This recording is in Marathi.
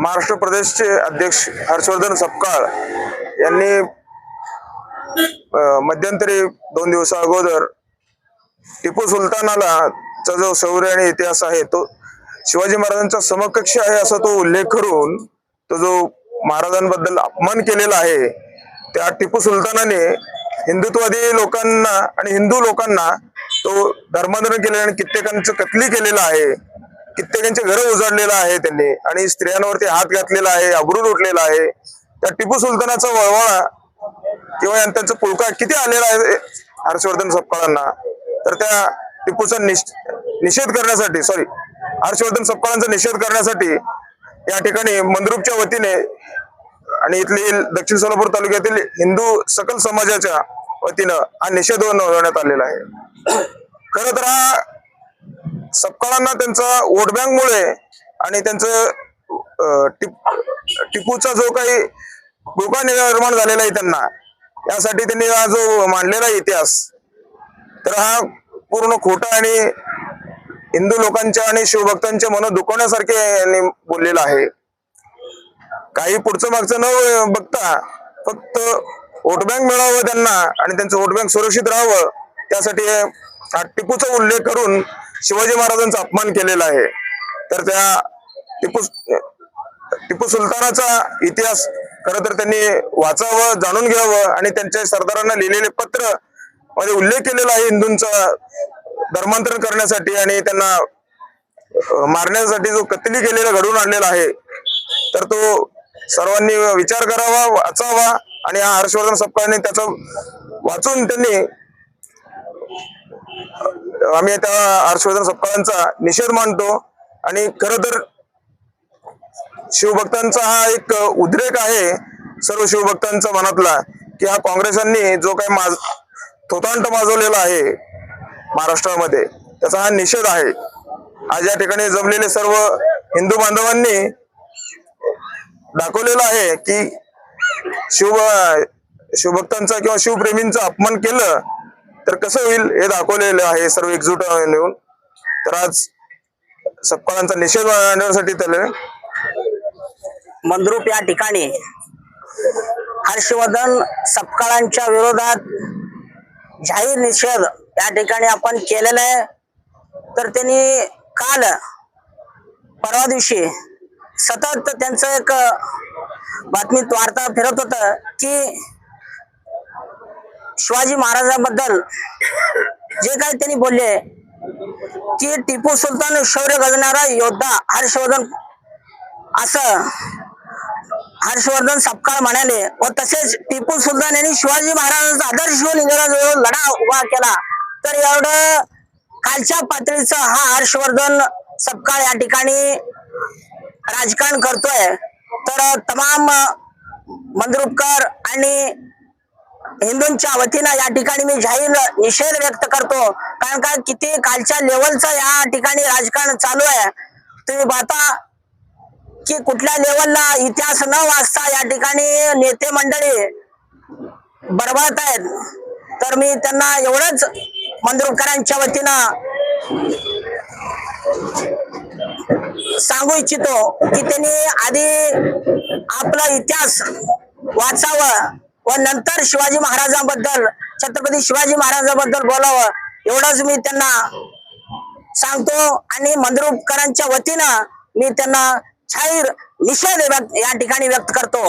महाराष्ट्र प्रदेशचे अध्यक्ष हर्षवर्धन सपकाळ यांनी मध्यंतरी दोन दिवसा अगोदर टिपू सुलतानाला चा जो शौर्य आणि इतिहास आहे तो शिवाजी महाराजांचा समकक्ष आहे असा तो उल्लेख करून तो जो महाराजांबद्दल अपमान केलेला आहे त्या टिपू सुलतानाने हिंदुत्ववादी लोकांना आणि हिंदू लोकांना तो धर्मांतरण केलेलं आणि कित्येकांचं कत्ली केलेलं आहे. कित्येकांचे घर उजाडलेलं आहे त्यांनी. आणि स्त्रियांवरती हात घातलेला आहे अब्रू लुटलेला आहे. त्या टिपू सुलतानाचा वळवळा किंवा यां- त्यांचा पुलका किती आलेला आहे हर्षवर्धन सपकाळांना. तर त्या टिपूचा निषेध करण्यासाठी सॉरी हर्षवर्धन सपकाळांचा निषेध करण्यासाठी या ठिकाणी मंद्रुपच्या वतीने आणि इथली दक्षिण सोलापूर तालुक्यातील हिंदू सकल समाजाच्या वतीनं हा निषेध नोंदवण्यात आलेला आहे. खर तर हा सपकाळांना त्यांचा वोट बँकमुळे आणि त्यांचं टिपूचा जो काही धोका निर्माण झालेला आहे त्यांना यासाठी त्यांनी हा जो मांडलेला आहे इतिहास तर हा पूर्ण खोटा आणि हिंदू लोकांच्या आणि शिवभक्तांच्या मन दुखवण्यासारखे यांनी बोललेलं आहे. काही पुढचं मागचं न बघता फक्त वोट बँक मिळावं त्यांना आणि त्यांचं वोट बँक सुरक्षित राहावं त्यासाठी टिपूचा उल्लेख करून शिवाजी महाराजांचा अपमान केलेला आहे. तर त्या टिपू टिपू सुलतानाचा इतिहास खरं तर त्यांनी वाचावं जाणून घ्यावं आणि त्यांच्या सरदारांना लिहिलेले पत्रमध्ये उल्लेख केलेला आहे हिंदूंचा धर्मांतरण करण्यासाठी आणि त्यांना मारण्यासाठी जो कत्तली केलेला घडवून आणलेला आहे. तर तो सर्वांनी विचार करावा वाचावा आणि हा हर्षवर्धन सपकाळने त्याचा वाचून त्यांनी आम्ही त्या हर्षवर्धन सपकाळांचा निषेध मानतो. आणि खर तर शिवभक्तांचा हा एक उद्रेक आहे सर्व शिवभक्तांचा मनातला की हा काँग्रेसांनी जो काही माज थोतांट माजवलेला आहे महाराष्ट्रामध्ये त्याचा हा निषेध आहे. आज या ठिकाणी जमलेले सर्व हिंदू बांधवांनी दाखवलेलं आहे की शिव शिवभक्तांचा किंवा शिवप्रेमींचा अपमान केलं तर कसं होईल हे दाखवलेलं आहे सर्व एकजूट येऊन तर आज सपकाळांचा निषेध मांडण्यासाठी त्याला मंद्रुप या ठिकाणी हर्षवर्धन सपकाळांच्या विरोधात जाहीर निषेध या ठिकाणी आपण केलेला आहे. तर त्यांनी काल परवा दिवशी सतत त्यांचं एक बातमीत वार्ता फिरत होत की शिवाजी महाराजांबद्दल जे काही त्यांनी बोलले की टिपू सुलतान शौर्य गजणारा योद्धा हर्षवर्धन असं हर्षवर्धन सपकाळ म्हणाले व तसेच टिपू सुलतान यांनी शिवाजी महाराजांचा आदर्श घेऊन इंग्रजांविरोधात लढा उभा केला. तर एवढं कालच्या पातळीचा हा हर्षवर्धन सपकाळ या ठिकाणी राजकारण करतोय. तर तमाम मंद्रुपकर आणि हिंदूंच्या वतीनं या ठिकाणी मी जाहीर निषेध व्यक्त करतो. कारण का किती कालच्या लेवलचं या ठिकाणी राजकारण चालू आहे. तुम्ही पाहता की कुठल्या लेवलला इतिहास न वाचता या ठिकाणी नेते मंडळी बरबाद आहेत. तर मी त्यांना एवढंच मंदुरकरांच्या वतीनं सांगू इच्छितो की त्यांनी आधी आपला इतिहास वाचावं. व नंतर शिवाजी महाराजांबद्दल छत्रपती शिवाजी महाराजांबद्दल बोलावं एवढंच मी त्यांना सांगतो. आणि मंद्रुपकरांच्या वतीनं मी त्यांना जाहीर निषेध या ठिकाणी व्यक्त करतो.